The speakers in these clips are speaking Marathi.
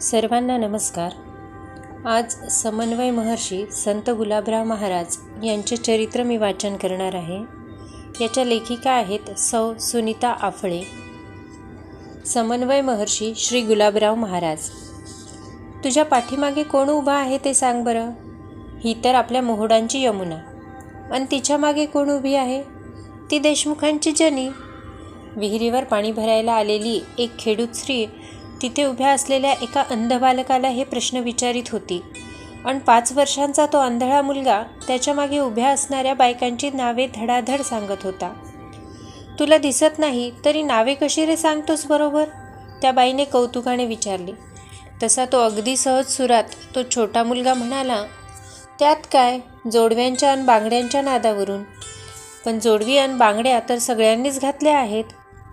सर्वांना नमस्कार. आज समन्वय महर्षी संत गुलाबराव महाराज यांचे चरित्र मी वाचन करणार आहे. याच्या लेखिका आहेत सौ सुनीता आफळे. समन्वय महर्षी श्री गुलाबराव महाराज. तुझ्या पाठीमागे कोण उभा आहे ते सांग बरं. ही तर आपल्या मोहडांची यमुना. आणि तिच्यामागे कोण उभी आहे? ती देशमुखांची जनी. विहिरीवर पाणी भरायला आलेली एक खेडूत स्त्री तिथे उभ्या असलेल्या एका अंध बालकाला हे प्रश्न विचारित होती. आणि पाच वर्षांचा तो आंधळा मुलगा त्याच्यामागे उभ्या असणाऱ्या बायकांची नावे धडाधड सांगत होता. तुला दिसत नाही तरी नावे कशी रे सांगतोस बरोबर? त्या बाईने कौतुकाने विचारले. तसा तो अगदी सहज सुरात तो छोटा मुलगा म्हणाला त्यात काय? जोडव्यांच्या आणि बांगड्यांच्या नादावरून. पण जोडवी आणि बांगड्या तर सगळ्यांनीच घातल्या आहेत.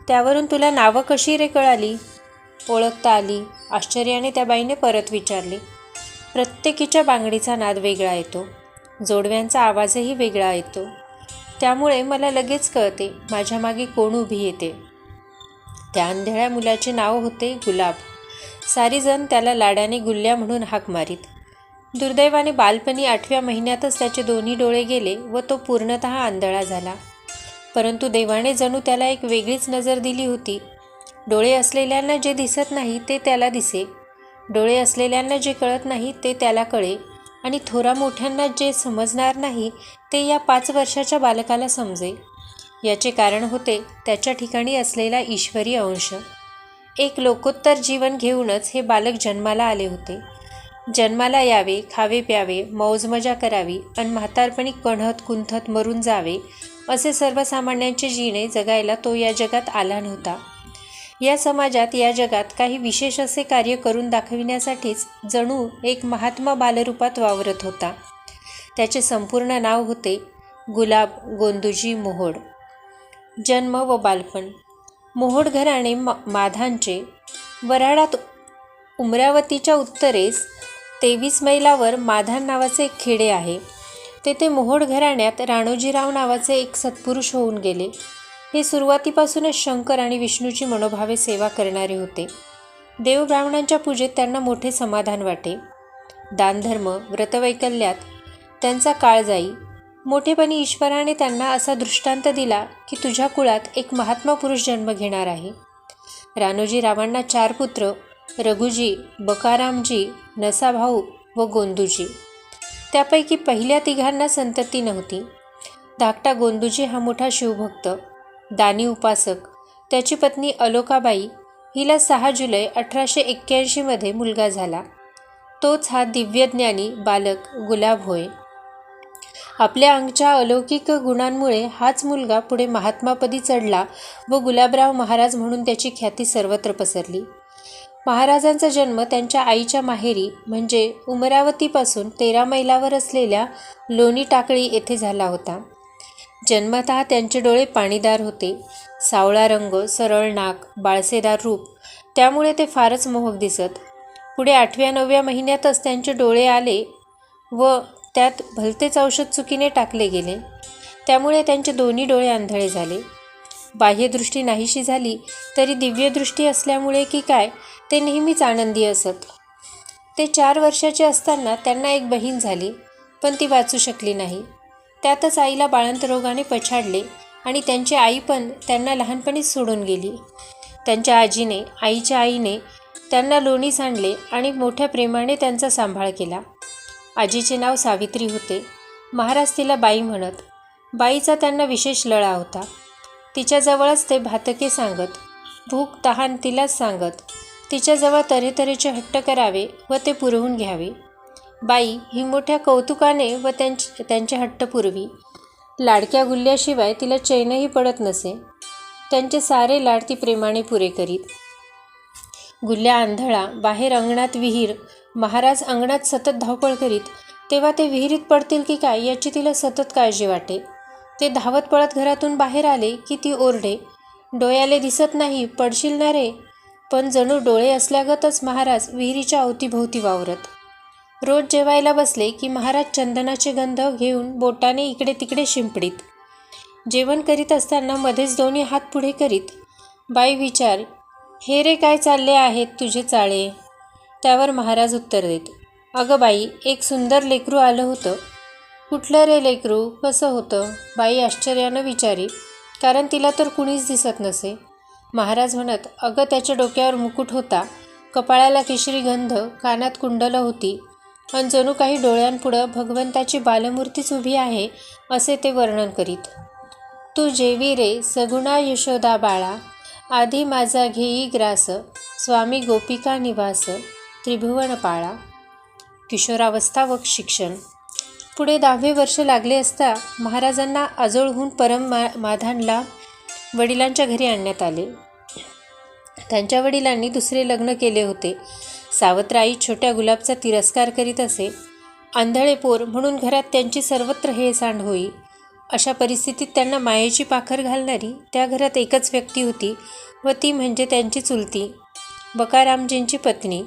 त्यावरून तुला नावं कशी रे कळाली? ओळखता आली. आश्चर्याने त्या बाईने परत विचारले प्रत्येकीच्या बांगडीचा नाद वेगळा येतो. जोडव्यांचा आवाजही वेगळा येतो. त्यामुळे मला लगेच कळते माझ्या मागे कोण उभी येते. त्या अंधेळ्या मुलाचे नाव होते गुलाब. सारीजण त्याला लाडाने गुल्ल्या म्हणून हाक मारीत. दुर्दैवाने बालपणी आठव्या महिन्यातच त्याचे दोन्ही डोळे गेले व तो पूर्णत आंधळा झाला. परंतु देवाने जणू त्याला एक वेगळीच नजर दिली होती डोळे असलेल्यांना जे दिसत नाही ते त्याला दिसे. डोळे असलेल्यांना जे कळत नाही ते त्याला कळे. आणि थोरा मोठ्यांना जे समजणार नाही ते या पाच वर्षाच्या बालकाला समजे. याचे कारण होते त्याच्या ठिकाणी असलेला ईश्वरी अंश. एक लोकोत्तर जीवन घेऊनच हे बालक जन्माला आले होते. जन्माला यावे खावे प्यावे मौजमजा करावी आणि म्हातारपणी कणहत कुंथत मरून जावे असे सर्वसामान्यांचे जीणे जगायला तो या जगात आला नव्हता. या समाजात या जगात काही विशेष असे कार्य करून दाखविण्यासाठीच जणू एक महात्मा बालरूपात वावरत होता. त्याचे संपूर्ण नाव होते गुलाब गोंदुजी मोहोड जन्म व बालपण. मोहोड घराणे मा माधांचे वराडात उमरावतीच्या उत्तरेस तेवीस मैलावर माधान नावाचे एक खेडे आहे. तेथे मोहोड घराण्यात राणोजीराव नावाचे एक सत्पुरुष होऊन गेले. हे सुरुवातीपासूनच शंकर आणि विष्णूची मनोभावे सेवा करणारे होते. देवब्राह्मणांच्या पूजेत त्यांना मोठे समाधान वाटे. दानधर्म व्रतवैकल्यात त्यांचा काळ जाई. मोठेपणी ईश्वराने त्यांना असा दृष्टांत दिला की तुझ्या कुळात एक महात्मा पुरुष जन्म घेणार आहे. रानोजी रावांना चार पुत्र रघुजी बकारामजी नसाभाऊ व गोंदूजी. त्यापैकी पहिल्या तिघांना संतती नव्हती. धाकटा गोंदूजी हा मोठा शिवभक्त. दानी उपासक. त्याची पत्नी अलोकाबाई हिला सहा जुलै अठराशे एक्क्याऐंशीमध्ये मुलगा झाला. तोच हा दिव्यज्ञानी बालक गुलाब होय. आपल्या अंगच्या अलौकिक गुणांमुळे हाच मुलगा पुढे महात्मापदी चढला व गुलाबराव महाराज म्हणून त्याची ख्याती सर्वत्र पसरली. महाराजांचा जन्म त्यांच्या आईच्या माहेरी म्हणजे उमरावतीपासून तेरा मैलावर असलेल्या लोणी टाकळी येथे झाला होता. जन्मतः त्यांचे डोळे पाणीदार होते. सावळा रंग सरळ नाक बाळसेदार रूप त्यामुळे ते फारच मोहक दिसत. पुढे आठव्या नवव्या महिन्यातच त्यांचे डोळे आले व त्यात भलतेच औषध चुकीने टाकले गेले. त्यामुळे त्यांचे दोन्ही डोळे आंधळे झाले. बाह्यदृष्टी नाहीशी झाली तरी दिव्यदृष्टी असल्यामुळे की काय ते नेहमीच आनंदी असत. ते चार वर्षाचे असताना त्यांना एक बहीण झाली पण ती वाचू शकली नाही. त्यातच आईला बाळंतरोगाने पछाडले आणि त्यांची आई पण त्यांना लहानपणीच सोडून गेली. त्यांच्या आजीने आईच्या आईने त्यांना लोणी सांडले आणि मोठ्या प्रेमाने त्यांचा सांभाळ केला. आजीचे नाव सावित्री होते. महाराज तिला बाई म्हणत. बाईचा त्यांना विशेष लळा होता. तिच्याजवळच ते भातके सांगत. भूक तहान तिलाच सांगत. तिच्याजवळ तऱ्हेतऱ्हेचे हट्ट करावे व ते पुरवून घ्यावे. बाई ही मोठ्या कौतुकाने व त्यांची त्यांचे हट्ट पुरवी लाडक्या गुल्ल्याशिवाय तिला चैनही पडत नसे. त्यांचे सारे लाड ती प्रेमाने पुरे करीत. गुल्ल्या आंधळा बाहेर अंगणात विहीर महाराज अंगणात सतत धावपळ करीत तेव्हा ते विहिरीत पडतील की काय याची तिला सतत काळजी वाटे. ते धावत पळत घरातून बाहेर आले की ती ओरडे डोळ्याले दिसत नाही पडशील ना रे? पण जणू डोळे असल्यागतच महाराज विहिरीच्या अवतीभोवती वावरत. रोज जेवायला बसले की महाराज चंदनाचे गंध घेऊन बोटाने इकडे तिकडे शिंपडीत. जेवण करीत असताना मध्येच दोन्ही हात पुढे करीत बाई विचार हे रे काय चालले आहेत तुझे चाळे? त्यावर महाराज उत्तर देत अगं बाई एक सुंदर लेकरू आलं होतं. कुठलं रे लेकरू? कसं होतं? बाई आश्चर्यानं विचारी कारण तिला तर कुणीच दिसत नसे. महाराज म्हणत अगं त्याच्या डोक्यावर मुकुट होता. कपाळाला केशरी गंध कानात कुंडलं होती. आणि जणू काही डोळ्यांपुढं भगवंताची बालमूर्तीच उभी आहे असे ते वर्णन करीत. तू जेवी रे सगुणा यशोदा बाळा आधी माझा घेई ग्रास स्वामी गोपिका निवास त्रिभुवन पाळा. किशोरावस्था व शिक्षण. पुढे दहावे वर्ष लागले असता महाराजांना आजोळहून परम मा माधानला वडिलांच्या घरी आणण्यात आले. त्यांच्या वडिलांनी दुसरे लग्न केले होते. सावत्राई छोट्या गुलाबचा तिरस्कार करीत असे आंधळे पोर म्हणून घरात त्यांची सर्वत्र हेळसांड होई. अशा परिस्थितीत त्यांना मायेची पाखर घालणारी त्या घरात एकच व्यक्ती होती व ती म्हणजे त्यांची चुलती बकारामजींची पत्नी.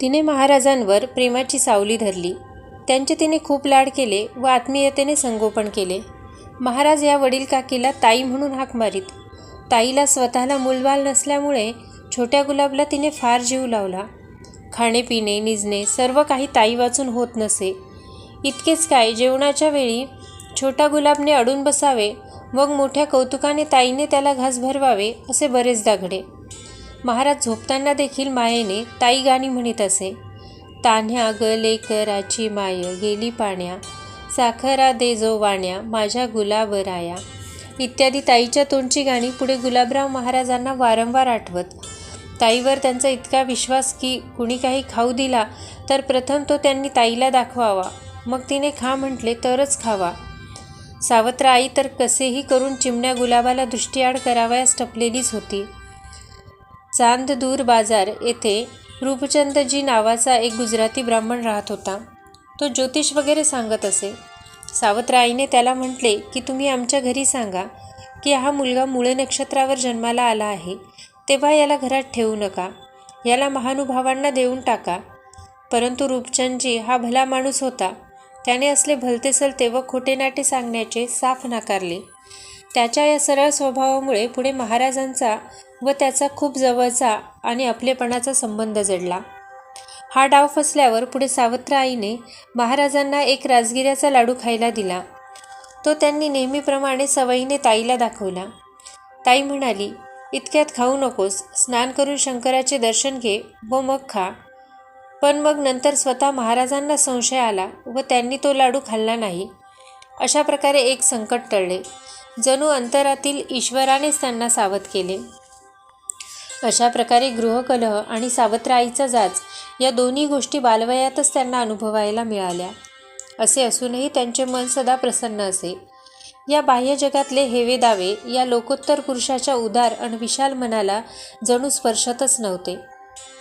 तिने महाराजांवर प्रेमाची सावली धरली. त्यांचे तिने खूप लाड केले व आत्मीयतेने संगोपन केले. महाराज या वडील काकीला ताई म्हणून हाक मारीत. ताईला स्वतःला मूलबाल नसल्यामुळे छोट्या गुलाबला तिने फार जीव लावला. खाणे पिणे निजणे सर्व काही ताई वाचून होत नसे. इतकेच काय जेवणाच्या वेळी छोटा गुलाबने अडून बसावे मग मोठ्या कौतुकाने ताईने त्याला घास भरवावे असे बरेचदा घडे महाराज झोपताना देखील मायेने ताई गाणी म्हणत असे. तान्ह्या ग लेकराची माय गेली पाण्या साखरा दे जो वाण्या माझ्या गुलाबराया इत्यादी ताईच्या तोंडची गाणी पुढे गुलाबराव महाराजांना वारंवार आठवत. ताईवर त्यांचा इतका विश्वास की कुणी काही खाऊ दिला तर प्रथम तो त्यांनी ताईला दाखवावा. मग तिने खा म्हटले तरच खावा. सावत्र आई तर कसेही करून चिमण्या गुलाबाला दृष्टीआड करावयास टपलेलीच होती. चांददूर बाजार येथे रूपचंदजी नावाचा एक गुजराती ब्राह्मण राहत होता. तो ज्योतिष वगैरे सांगत असे. सावत्राईने त्याला म्हटले की तुम्ही आमच्या घरी सांगा की हा मुलगा मुळे नक्षत्रावर जन्माला आला आहे. तेव्हा याला घरात ठेवू नका. याला महानुभावांना देऊन टाका. परंतु रूपचंदजी हा भला माणूस होता. त्याने असले भलते सलते व खोटे नाटे सांगण्याचे साफ नाकारले. त्याच्या या सरळ स्वभावामुळे पुढे महाराजांचा व त्याचा खूप जवळचा आणि आपलेपणाचा संबंध जडला. हा डाव फसल्यावर पुढे सावत्र आईने महाराजांना एक राजगिऱ्याचा लाडू खायला दिला. तो त्यांनी नेहमीप्रमाणे सवयीने ताईला दाखवला. ताई म्हणाली इतक्यात खाऊ नकोस स्नान करून शंकराचे दर्शन घे व मग खा पण मग नंतर स्वतः महाराजांना संशय आला व त्यांनी तो लाडू खाल्ला नाही. अशा प्रकारे एक संकट टळले. जणू अंतरातील ईश्वरानेच त्यांना सावध केले. अशा प्रकारे गृहकलह आणि सावत्र आईचा जाच या दोन्ही गोष्टी बालवयातच त्यांना अनुभवायला मिळाल्या. असे असूनही त्यांचे मन सदा प्रसन्न असे. या बाह्य जगातले हेवे दावे या लोकोत्तर पुरुषाच्या उदार आणि विशाल मनाला जणू स्पर्शतच नव्हते.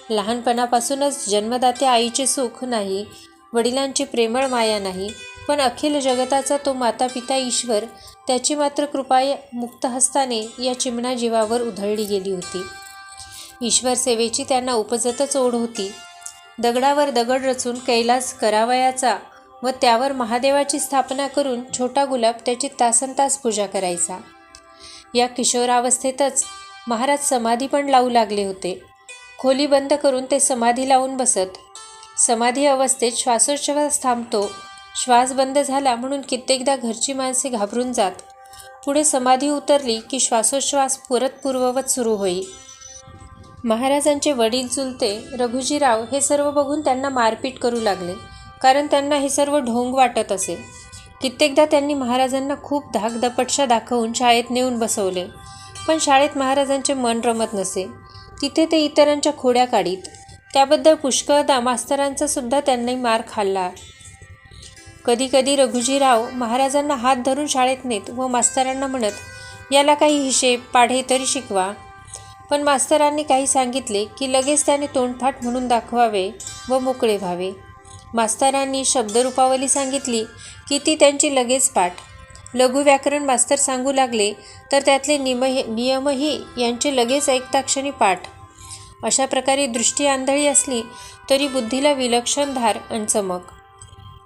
लहानपणापासूनच जन्मदाते आईचे सुख नाही वडिलांची प्रेमळ माया नाही पण अखिल जगताचा तो माता पिता ईश्वर त्याची मात्र कृपा मुक्तहस्ताने या चिमणा जीवावर उधळली गेली होती. ईश्वर सेवेची त्यांना उपजतच ओढ होती. दगडावर दगड रचून कैलास करावयाचा व त्यावर महादेवाची स्थापना करून छोटा गुलाब त्याची तासनतास पूजा करायचा. या किशोरावस्थेतच महाराज समाधी पण लावू लागले होते. खोली बंद करून ते समाधी लावून बसत. समाधी अवस्थेत श्वासोच्छ्वास थांबतो. श्वास बंद झाला म्हणून कित्येकदा घरची माणसे घाबरून जात. पुढे समाधी उतरली की श्वासोच्छ्वास परत पूर्ववत सुरू होईल महाराजांचे वडील चुलते रघुजीराव हे सर्व बघून त्यांना मारपीट करू लागले कारण त्यांना हे सर्व ढोंग वाटत असे. कित्येकदा त्यांनी महाराजांना खूप धाकदपटशा दाखवून शाळेत नेऊन बसवले पण शाळेत महाराजांचे मन रमत नसे. तिथे ते इतरांच्या खोड्या काढीत त्याबद्दल पुष्कळदा मास्तरांचा सुद्धा त्यांनी मार खाल्ला. कधीकधी रघुजीराव महाराजांना हात धरून शाळेत नेत व मास्तरांना म्हणत याला काही हिशेब पाढे तरी शिकवा. पण मास्तरांनी काही सांगितले की लगेच त्याने तोंडफाट म्हणून दाखवावे व मोकळे व्हावे. मास्तरांनी शब्दरूपावली सांगितली की ती त्यांची लगेच पाठ. लघु व्याकरण मास्तर सांगू लागले तर त्यातले निम नियमही यांचे लगेच ऐकताक्षणी पाठ. अशा प्रकारे दृष्टी आंधळी असली तरी बुद्धीला विलक्षण धार आणि चमक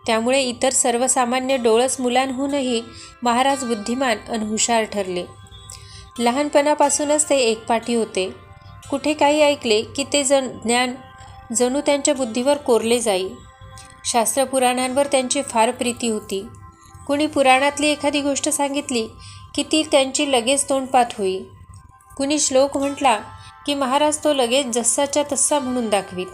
त्यामुळे इतर सर्वसामान्य डोळस मुलांहूनही महाराज बुद्धिमान आणि हुशार ठरले. लहानपणापासूनच ते एकपाठी होते. कुठे काही ऐकले की ते जण ज्ञान जणू त्यांच्या बुद्धीवर कोरले जाई. शास्त्रपुराणांवर त्यांची फार प्रीती होती. कुणी पुराणातली एखादी गोष्ट सांगितली की ती त्यांची लगेच तोंडपात होई. कुणी श्लोक म्हटला की महाराज तो लगेच जस्साच्या तस्सा म्हणून दाखवीत.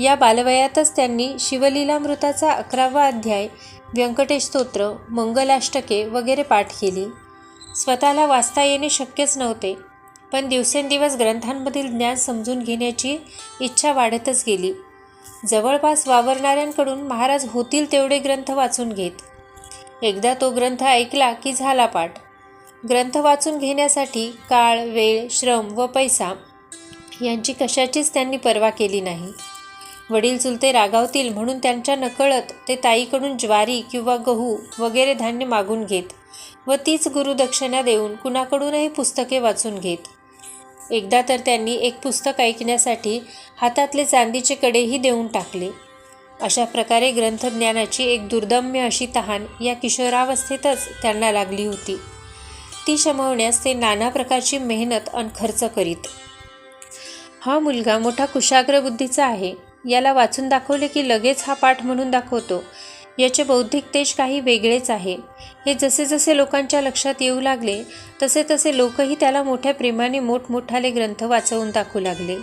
या बालवयातच त्यांनी शिवलीलामृताचा अकरावा अध्याय व्यंकटेश स्तोत्र मंगलाष्टके वगैरे पाठ केली. स्वतःला वाचता येणे शक्यच नव्हते. पण दिवसेंदिवस ग्रंथांमधील ज्ञान समजून घेण्याची इच्छा वाढतच गेली. जवळपास वावरणाऱ्यांकडून महाराज होतील तेवढे ग्रंथ वाचून घेत. एकदा तो ग्रंथ ऐकला की झाला पाठ. ग्रंथ वाचून घेण्यासाठी काळ वेळ श्रम व पैसा यांची कशाचीच त्यांनी पर्वा केली नाही. वडील चुलते रागावतील म्हणून त्यांच्या नकळत ते ताईकडून ज्वारी किंवा गहू वगैरे धान्य मागून घेत. व तीच गुरुदक्षिणा देऊन कुणाकडूनही पुस्तके वाचून घेत. एकदा तर त्यांनी एक पुस्तक ऐकण्यासाठी हातातले चांदीचे कडेही देऊन टाकले. अशा प्रकारे ग्रंथज्ञानाची एक दुर्दम्य अशी तहान या किशोरावस्थेतच त्यांना लागली होती. ती शमवण्यास ते नाना प्रकारची मेहनत अन खर्च करीत. हा मुलगा मोठा कुशाग्र बुद्धीचा आहे. याला वाचून दाखवले की लगेच हा पाठ म्हणून दाखवतो. याचे बौद्धिक तेज काही वेगळेच आहे. हे जसे जसे लोकांच्या लक्षात येऊ लागले तसे तसे लोकही त्याला मोठ्या प्रेमाने मोठमोठाले ग्रंथ वाचवून दाखवू लागले.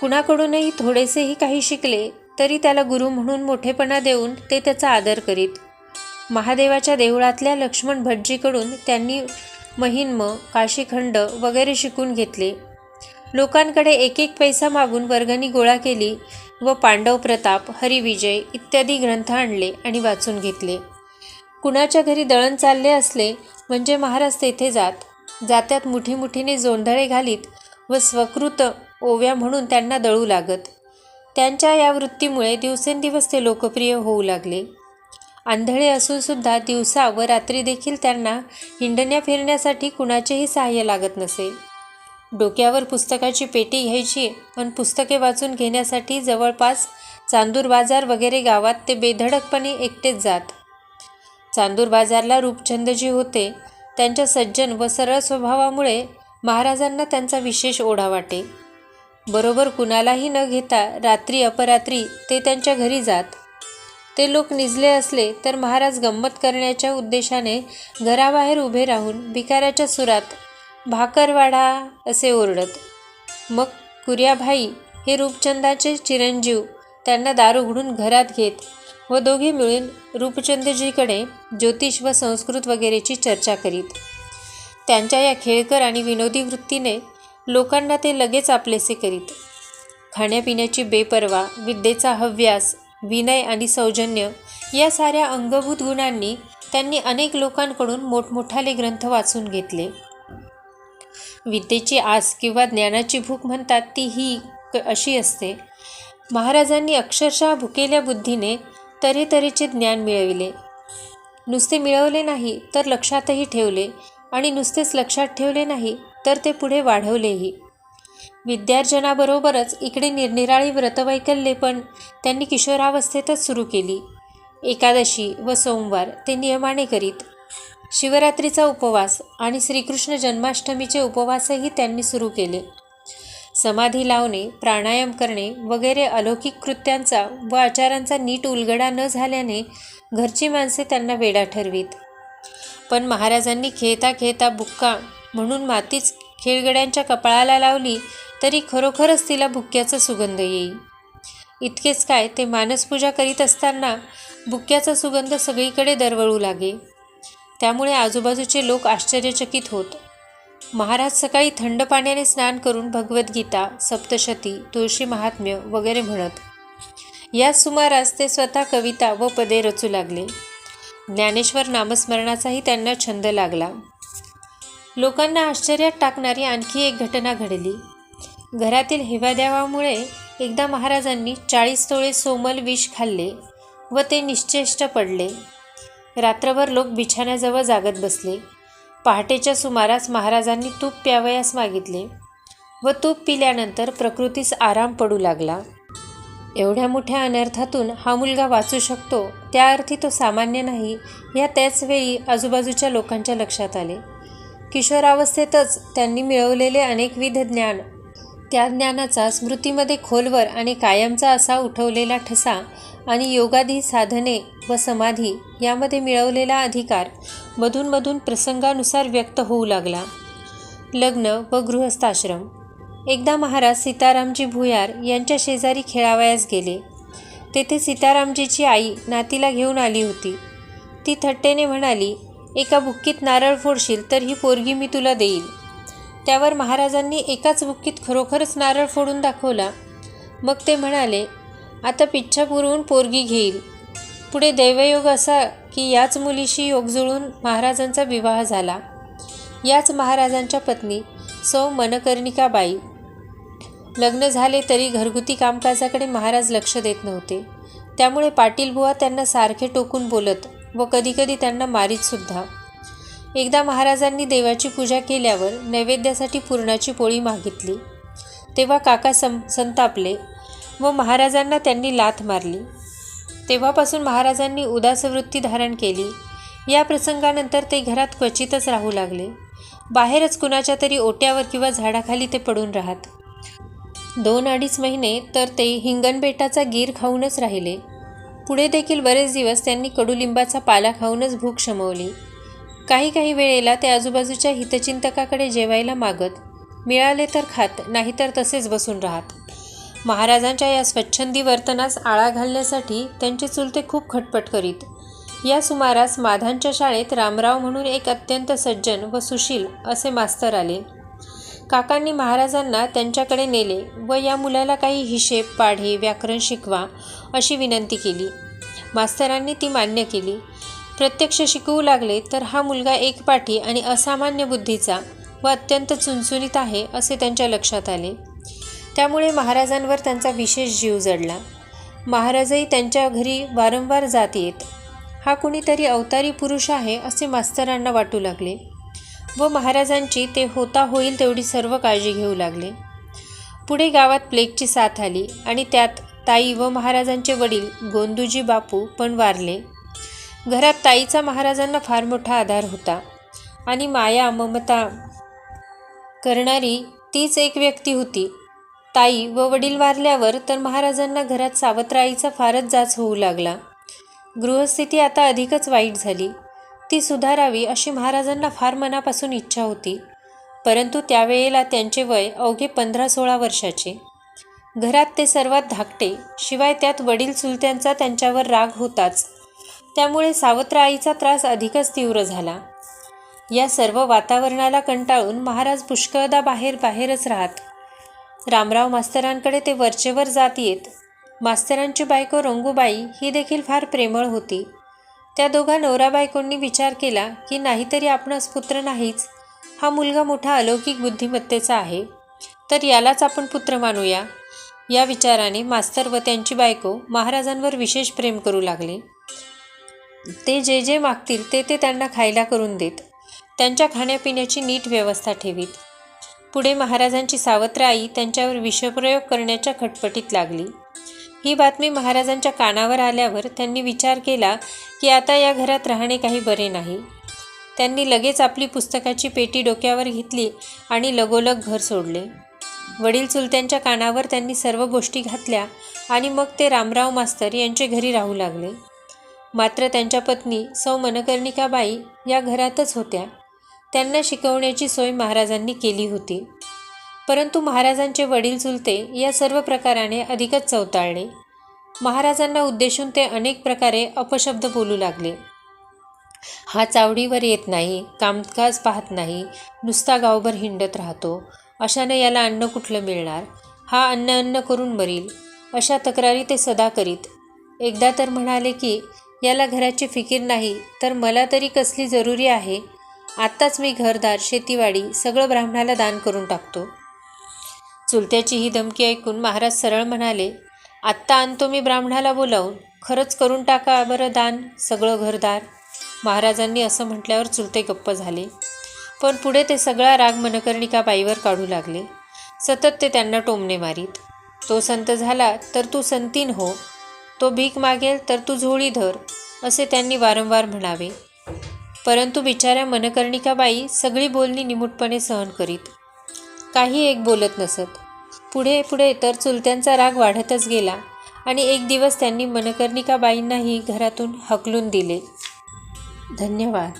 कुणाकडूनही थोडेसेही काही शिकले तरी त्याला गुरु म्हणून मोठेपणा देऊन ते त्याचा आदर करीत. महादेवाच्या देवळातल्या लक्ष्मण भटजीकडून त्यांनी महिन्म काशीखंड वगैरे शिकून घेतले. लोकांकडे एक एक पैसा मागून वर्गणी गोळा केली व पांडव प्रताप हरिविजय इत्यादी ग्रंथ आणले आणि वाचून घेतले. कुणाच्या घरी दळण चालले असले म्हणजे महाराज तेथे जात. जात्यात मुठी मुठीने जोंधळे घालीत व स्वकृत ओव्या म्हणून त्यांना दळू लागत. त्यांच्या या वृत्तीमुळे दिवसेंदिवस ते लोकप्रिय होऊ लागले. आंधळे असूनसुद्धा दिवसा व रात्री देखील त्यांना हिंडण्या फिरण्यासाठी कुणाचेही सहाय्य लागत नसे. डोक्यावर पुस्तकाची पेटी घ्यायची पण पुस्तके वाचून घेण्यासाठी जवळपास चांदूर बाजार वगैरे गावात ते बेधडकपणे एकटेच जात. चांदूर बाजारला रूपचंदजी होते. त्यांच्या सज्जन व सरळ स्वभावामुळे महाराजांना त्यांचा विशेष ओढा वाटे. बरोबर कुणालाही न घेता रात्री अपरात्री ते त्यांच्या घरी जात. ते लोक निजले असले तर महाराज गंमत करण्याच्या उद्देशाने घराबाहेर उभे राहून भिकाऱ्याच्या सुरात भाकरवाडा असे ओरडत. मग कुर्याभाई हे रूपचंदाचे चिरंजीव त्यांना दार उघडून घरात घेत व दोघे मिळून रूपचंदजीकडे ज्योतिष व संस्कृत वगैरेची चर्चा करीत. त्यांच्या या खेळकर आणि विनोदी वृत्तीने लोकांना ते लगेच आपलेसे करीत. खाण्यापिण्याची बेपर्वा विद्येचा हव्यास विनय आणि सौजन्य या साऱ्या अंगभूत गुणांनी त्यांनी अनेक लोकांकडून मोठमोठाले ग्रंथ वाचून घेतले. विद्येची आस किंवा ज्ञानाची भूक म्हणतात ती ही क अशी असते. महाराजांनी अक्षरशः भुकेल्या बुद्धीने तऱ्हेतऱ्हेचे ज्ञान मिळविले. नुसते मिळवले नाही तर लक्षातही ठेवले आणि नुसतेच लक्षात ठेवले नाही तर ते पुढे वाढवलेही. विद्यार्जनाबरोबरच इकडे निरनिराळी व्रतवैकल्ये पण त्यांनी किशोरावस्थेतच सुरू केली. एकादशी व सोमवार ते नियमाने करीत शिवरात्रीचा उपवास आणि श्रीकृष्ण जन्माष्टमीचे उपवासही त्यांनी सुरू केले. समाधी लावणे प्राणायाम करणे वगैरे अलौकिक कृत्यांचा व आचारांचा नीट उलगडा न झाल्याने घरची माणसे त्यांना वेडा ठरवीत. पण महाराजांनी खेळता खेळता बुक्का म्हणून मातीच खेळगड्यांच्या कपाळाला लावली तरी खरोखरच तिला बुक्क्याचा सुगंध येईल इतकेच काय ते मानसपूजा करीत असताना बुक्क्याचा सुगंध सगळीकडे दरवळू लागे. त्यामुळे आजूबाजूचे लोक आश्चर्यचकित होत. महाराज सकाळी थंड पाण्याने स्नान करून भगवद्गीता सप्तशती तुळशी महात्म्य वगैरे म्हणत. याच सुमारास ते स्वतः कविता व पदे रचू लागले. ज्ञानेश्वर नामस्मरणाचाही त्यांना छंद लागला. लोकांना आश्चर्यात टाकणारी आणखी एक घटना घडली. घरातील हेवादेवामुळे एकदा महाराजांनी चाळीस तोळे सोमल विष खाल्ले व ते निश्चेष्ट पडले. रात्रभर लोक बिछाण्याजवळ जागत बसले. पहाटेच्या सुमारास महाराजांनी तूप प्यावयास मागितले व तूप पिल्यानंतर प्रकृतीस आराम पडू लागला. एवढ्या मोठ्या अनर्थातून हा मुलगा वाचू शकतो त्या अर्थी तो सामान्य नाही या त्याच वेळी आजूबाजूच्या लोकांच्या लक्षात आले. किशोरावस्थेतच त्यांनी मिळवलेले अनेकविध ज्ञान. त्या ज्ञानाचा स्मृतीमध्ये खोलवर आणि कायमचा असा उठवलेला ठसा आणि योगाधी साधने व समाधी यामध्ये मिळवलेला अधिकार मधूनमधून प्रसंगानुसार व्यक्त होऊ लागला. लग्न व गृहस्थाश्रम. एकदा महाराज सीतारामजी भुयार यांच्या शेजारी खेळावयास गेले. तेथे सीतारामजीची आई नातीला घेऊन आली होती. ती थट्टेने म्हणाली एका बुक्कीत नारळ फोडशील तर ही पोरगी मी तुला देईल. त्यावर महाराजांनी एकाच बुक्कीत खरोखरच नारळ फोडून दाखवला. मग ते म्हणाले आता पिच्छा पुरवून पोरगी घेईल. पुढे दैवयोग असा की याच मुलीशी योग जुळून महाराजांचा विवाह झाला. याच महाराजांच्या पत्नी सौ मनकर्णिकाबाई. लग्न झाले तरी घरगुती कामकाजाकडे महाराज लक्ष देत नव्हते. त्यामुळे पाटील बुवा त्यांना सारखे टोकून बोलत व कधीकधी त्यांना मारीतसुद्धा एकदा महाराजांनी देवाची पूजा केल्यावर नैवेद्यासाठी पुरणाची पोळी मागितली. तेव्हा काका सं संतापले व महाराजांना त्यांनी लाथ मारली. तेव्हापासून महाराजांनी उदासवृत्ती धारण केली. या प्रसंगानंतर ते घरात क्वचितच राहू लागले. बाहेरच कुणाच्या तरी ओट्यावर किंवा झाडाखाली ते पडून राहत. दोन अडीच महिने तर ते हिंगणबेटाचा गीर खाऊनच राहिले. पुढे देखील बरेच दिवस त्यांनी कडुलिंबाचा पाला खाऊनच भूक शमवली. काही काही वेळेला ते आजूबाजूच्या हितचिंतकाकडे जेवायला मागत मिळाले तर खात नाहीतर तसेच बसून राहत. महाराजांच्या या स्वच्छंदी वर्तनास आळा घालण्यासाठी त्यांचे चुलते खूप खटपट करीत. या सुमारास माधांच्या शाळेत रामराव म्हणून एक अत्यंत सज्जन व सुशील असे मास्तर आले. काकांनी महाराजांना त्यांच्याकडे नेले व या मुलाला काही हिशेब पाढे व्याकरण शिकवा अशी विनंती केली. मास्तरांनी ती मान्य केली. प्रत्यक्ष शिकवू लागले तर हा मुलगा एकपाठी आणि असामान्य बुद्धीचा व अत्यंत चुनचुनीत आहे असे त्यांच्या लक्षात आले. त्यामुळे महाराजांवर त्यांचा विशेष जीव जडला. महाराजही त्यांच्या घरी वारंवार जात येत. हा कुणीतरी अवतारी पुरुष आहे असे मास्तरांना वाटू लागले व महाराजांची ते होता होईल तेवढी सर्व काळजी घेऊ लागले. पुढे गावात प्लेगची साथ आली आणि त्यात ताई व महाराजांचे वडील गोंदूजी बापू पण वारले. घरात ताईचा महाराजांना फार मोठा आधार होता आणि माया ममता करणारी तीच एक व्यक्ती होती. ताई व वडील वारल्यावर तर महाराजांना घरात सावत्राईचा फारच जाच होऊ लागला. गृहस्थिती आता अधिकच वाईट झाली. ती सुधारावी अशी महाराजांना फार मनापासून इच्छा होती. परंतु त्यावेळेला त्यांचे वय अवघे पंधरा सोळा वर्षाचे. घरात ते सर्वात धाकटे शिवाय त्यात वडील चुलत्यांचा त्यांच्यावर राग होताच. त्यामुळे सावत्र आईचा त्रास अधिकच तीव्र झाला. या सर्व वातावरणाला कंटाळून महाराज पुष्कळदा बाहेर बाहेरच राहत रामराव मास्तरांकडे ते वरचेवर जात येत. मास्तरांची बायको रंगूबाई ही देखील फार प्रेमळ होती. त्या दोघा नवरा बायकोंनी विचार केला की नाहीतरी आपणास पुत्र नाहीच. हा मुलगा मोठा अलौकिक बुद्धिमत्तेचा आहे. तर यालाच आपण पुत्र मानूया. या विचाराने मास्तर व त्यांची बायको महाराजांवर विशेष प्रेम करू लागले. ते जे जे मागतील ते ते त्यांना खायला करून देत. त्यांच्या खाण्यापिण्याची नीट व्यवस्था ठेवीत. पुढे महाराजांची सावत्र आई त्यांच्यावर विषप्रयोग करण्याच्या खटपटीत लागली. ही बातमी महाराजांच्या कानावर आल्यावर त्यांनी विचार केला की आता या घरात राहणे काही बरे नाही. त्यांनी लगेच आपली पुस्तकाची पेटी डोक्यावर घेतली आणि लगोलग घर सोडले. वडील चुलत्यांच्या कानावर त्यांनी सर्व गोष्टी घातल्या आणि मग ते रामराव मास्तर यांचे घरी राहू लागले. मात्र त्यांच्या पत्नी सौ मनकर्णिकाबाई या घरातच होत्या. त्यांना शिकवण्याची सोय महाराजांनी केली होती. परंतु महाराजांचे वडील चुलते या सर्व प्रकाराने अधिकच चवताळले. महाराजांना उद्देशून ते अनेक प्रकारे अपशब्द बोलू लागले. हा चावडीवर येत नाही कामकाज पाहत नाही नुसता गावभर हिंडत राहतो. अशाने याला अन्न कुठलं मिळणार? हा अन्न अन्न करून मरील. अशा तक्रारी ते सदा करीत. एकदा तर म्हणाले की याला घराची फिकीर नाही तर मला तरी कसली जरुरी आहे? आत्ताच मी घरदार शेतीवाडी सगळं ब्राह्मणाला दान करून टाकतो. चुलत्याची ही धमकी ऐकून महाराज सरळ म्हणाले आत्ता आणतो मी ब्राह्मणाला बोलावून. खरंच करून टाका बरं दान सगळं घरदार. महाराजांनी असं म्हटल्यावर चुलते गप्प झाले. पण पुढे ते सगळा राग मनकर्णिका बाईवर काढू लागले. सतत ते त्यांना टोमणे मारीत तो संत झाला तर तू संतीन हो. तो भीक मागेल तर तू झोळी धर असे त्यांनी वारंवार म्हणावे. परंतु बिचाऱ्या मनकर्णिकाबाई सगळी बोलणी निमूटपणे सहन करीत. काही एक बोलत नसत. पुढे पुढे तर चुलत्यांचा राग वाढतच गेला आणि एक दिवस त्यांनी मनकर्णिकाबाईंनाही घरातून हकलून दिले. धन्यवाद.